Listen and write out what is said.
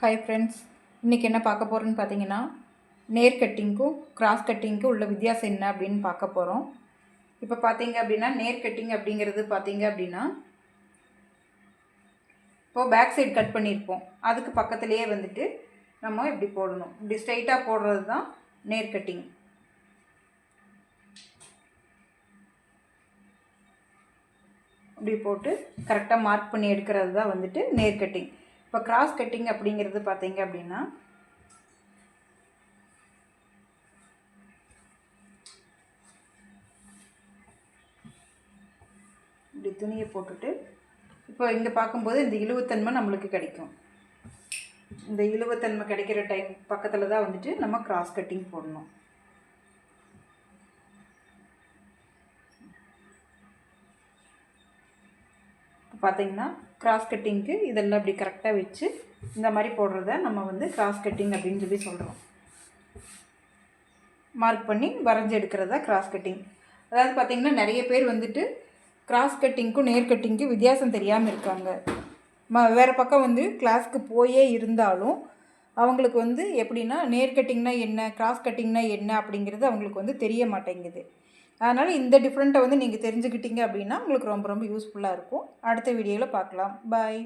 Hi friends இன்றைக்கி என்ன பார்க்க போகிறோன்னு பார்த்தீங்கன்னா நேர் கட்டிங்க்கும் கிராஸ் கட்டிங்க்கும் உள்ள வித்தியாசம் என்ன அப்படின்னு பார்க்க போகிறோம் இப்போ பார்த்தீங்க அப்படின்னா நேர் கட்டிங் அப்படிங்கிறது பார்த்தீங்க அப்படின்னா இப்போது பேக் சைடு கட் பண்ணியிருப்போம். அதுக்கு பக்கத்துலேயே வந்துட்டு நம்ம இப்படி போடணும். இப்படி ஸ்ட்ரைட்டாக போடுறது தான் நேர் கட்டிங் இப்படி போட்டு கரெக்டாக மார்க் பண்ணி எடுக்கிறது தான் வந்துட்டு நேர் கட்டிங் இப்போ கிராஸ் கட்டிங் அப்படிங்கிறது பார்த்தீங்க அப்படின்னா இப்படி துணியை போட்டுட்டு இப்போ இங்கே பார்க்கும்போது இந்த இழுவுத்தன்மை நம்மளுக்கு கிடைக்கும். இந்த இழுவுத்தன்மை கிடைக்கிற டைம் பக்கத்தில் தான் வந்துட்டு நம்ம கிராஸ் கட்டிங் போடணும். பார்த்தீங்கன்னா கிராஸ் கட்டிங்க்கு இதெல்லாம் இப்படி கரெக்டாக வச்சு இந்த மாதிரி போடுறத நம்ம வந்து கிராஸ் கட்டிங் அப்படின்னு சொல்லி சொல்கிறோம் மார்க் பண்ணி வரைஞ்சி எடுக்கிறதா கிராஸ் கட்டிங் அதாவது பார்த்திங்கன்னா நிறைய பேர் வந்துட்டு கிராஸ் கட்டிங்க்கும் நேர் கட்டிங்க்கும் வித்தியாசம் தெரியாமல் இருக்காங்க. ம வேறு பக்கம் வந்து கிளாஸ்க்கு போயே இருந்தாலும் அவங்களுக்கு வந்து எப்படின்னா நேர் கட்டிங்னா என்ன கிராஸ் கட்டிங்னா என்ன அப்படிங்கிறது அவங்களுக்கு வந்து தெரிய மாட்டேங்குது. அதனால் இந்த டிஃப்ரெண்ட்டை வந்து நீங்கள் தெரிஞ்சுக்கிட்டீங்க அப்படின்னா உங்களுக்கு ரொம்ப ரொம்ப யூஸ்ஃபுல்லாக இருக்கும். அடுத்த வீடியோவில் பார்க்கலாம். பாய்